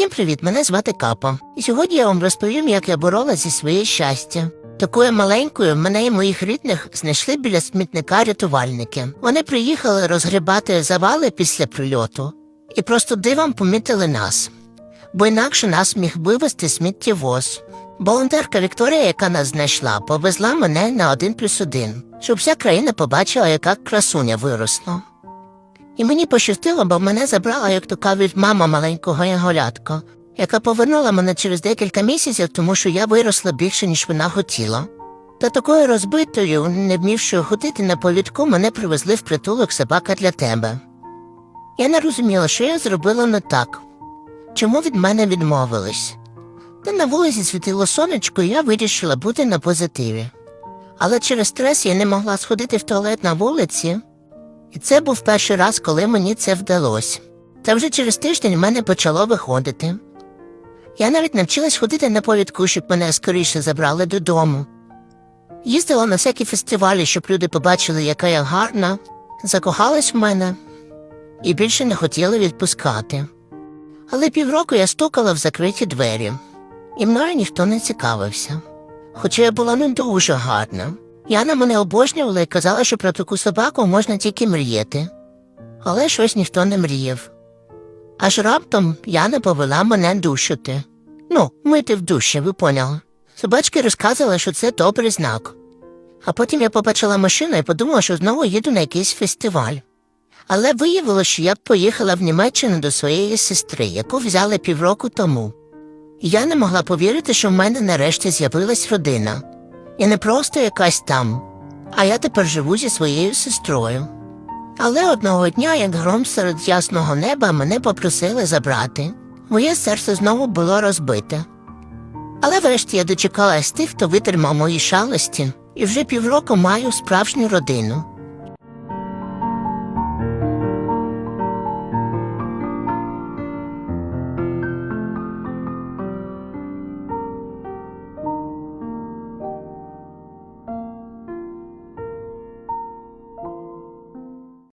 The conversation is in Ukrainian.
Всім привіт! Мене звати Капа. І сьогодні я вам розповім, як я боролася зі своє щастя. Такою маленькою мене і моїх рідних знайшли біля смітника рятувальники. Вони приїхали розгрібати завали після прильоту і просто дивом помітили нас, бо інакше нас міг вивезти сміттєвоз. Волонтерка Вікторія, яка нас знайшла, повезла мене на один плюс один, щоб вся країна побачила, яка красуня виросла. І мені пощастило, бо мене забрала, як то кажуть, мама маленького янголятка, яка повернула мене через декілька місяців, тому що я виросла більше, ніж вона хотіла. Та такою розбитою, не вмівшою ходити на повідку, мене привезли в притулок собака для тебе. Я не розуміла, що я зробила не так. Чому від мене відмовились? Та на вулиці світило сонечко, і я вирішила бути на позитиві. Але через стрес я не могла сходити в туалет на вулиці, і це був перший раз, коли мені це вдалося. Та вже через тиждень в мене почало виходити. Я навіть навчилась ходити на повідку, щоб мене скоріше забрали додому. Їздила на всякі фестивалі, щоб люди побачили, яка я гарна, закохались в мене і більше не хотіли відпускати. Але півроку я стукала в закриті двері, і мною ніхто не цікавився. Хоча я була не дуже гарна. Яна мене обожнювала і казала, що про таку собаку можна тільки мріяти. Але щось ніхто не мріяв. Аж раптом Яна повела мене душити. Ну, мити в душі, ви поняли. Собачки розказували, що це добрий знак. А потім я побачила машину і подумала, що знову їду на якийсь фестиваль. Але виявилося, що я поїхала в Німеччину до своєї сестри, яку взяли півроку тому. Я не могла повірити, що в мене нарешті з'явилась родина. І не просто якась там, а я тепер живу зі своєю сестрою. Але одного дня, як гром серед ясного неба, мене попросили забрати. Моє серце знову було розбите. Але врешті я дочекалась тих, хто витримав мої шалості, і вже півроку маю справжню родину.